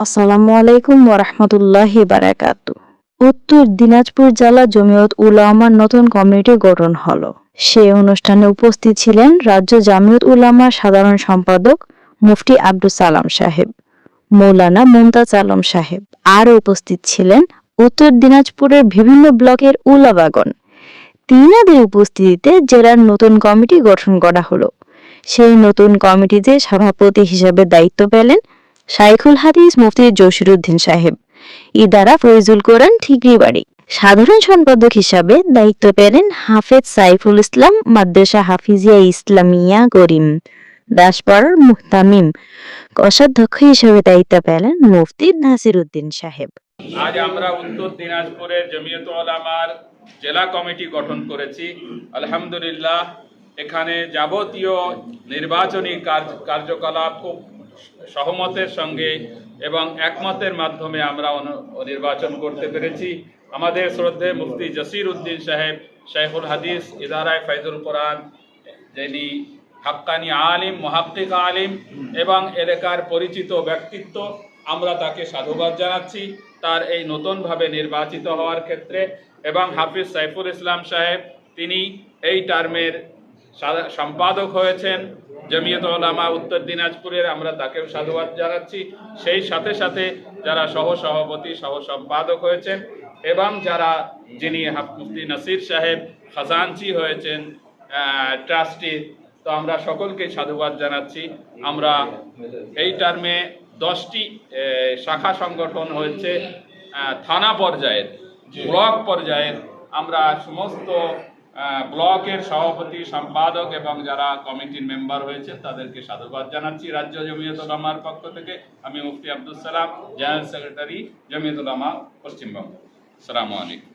আসসালামু আলাইকুম ওরহমতুল্লাহ বারাকাত উত্তর দিনাজপুর জেলা জমিয়ত উলামার নতুন কমিটি গঠন হলো। সে অনুষ্ঠানে উপস্থিত ছিলেন রাজ্য জামিয়ত উলামার সাধারণ সম্পাদক মুফতি আব্দুল সালাম সাহেব, মৌলানা মুমতাজ আলম সাহেব। আরও উপস্থিত ছিলেন উত্তর দিনাজপুরের বিভিন্ন ব্লকের উলাবাগন তিনাদের উপস্থিতিতে জেলার নতুন কমিটি গঠন করা হলো। সেই নতুন কমিটিতে সভাপতি হিসেবে দায়িত্ব পেলেন শাইখুল হাদিস মুফতি জসিরুদ্দিন সাহেব। ইদারা ফৈজুল কোরআন ঠিকরি বাড়ি সাধারণ সম্পাদক হিসাবে দায়িত্ব পেলেন হাফেজ সাইফুল ইসলাম, মাদ্রাসা হাফিজিয়া ইসলামিয়া করিম, দাসপাড়ার মুহতামিম। কোষাধ্যক্ষ হিসেবে দায়িত্ব পেলেন মুফতি নাসির উদ্দিন সাহেব। আজ আমরা উত্তর দিনাজপুরের জমিয়ত ওলামার জেলা কমিটি গঠন করেছি। আলহামদুলিল্লাহ, এখানে যাবতীয় নির্বাচনী কার্যকলাপ খুব সহমতের সঙ্গে এবং একমতের মাধ্যমে আমরা নির্বাচন করতে পেরেছি। আমাদের শ্রদ্ধে মুফতি জসির উদ্দিন সাহেব শেখুল হাদিস, ইদারায় ফাইজুল কোরআন, যিনি হাক্কানি আলিম, মহাক্কিক আলিম এবং এলাকার পরিচিত ব্যক্তিত্ব, আমরা তাকে সাধুবাদ জানাচ্ছি। তার এই নতুনভাবে নির্বাচিত হওয়ার ক্ষেত্রে এবং হাফিজ সাইফুল ইসলাম সাহেব, তিনি এই টার্মের সম্পাদক হয়েছেন জমিয়ত ওলামা উত্তর দিনাজপুরের, আমরা তাকেও সাধুবাদ জানাচ্ছি। সেই সাথে সাথে যারা সহ সভাপতি সহ সম্পাদক হয়েছেন, এবং যারা যিনি মুফতি নাসির সাহেব খাজানচি হয়েছেন ট্রাস্টি, তো আমরা সকলকে সাধুবাদ জানাচ্ছি। আমরা এই টার্মে দশটি শাখা সংগঠন হয়েছে থানা পর্যায়ের, ব্লক পর্যায়ের। আমরা সমস্ত ব্লকের সভাপতি, সম্পাদক এবং যারা কমিটির মেম্বার হয়েছে তাদেরকে সাধুবাদ জানাচ্ছি। রাজ্য জমিয়ত উলামার পক্ষ থেকে আমি মুফতি আব্দুল সালাম, জেনারেল সেক্রেটারি জমিয়ত উলামা পশ্চিমবঙ্গ। সালামু আলাইকুম।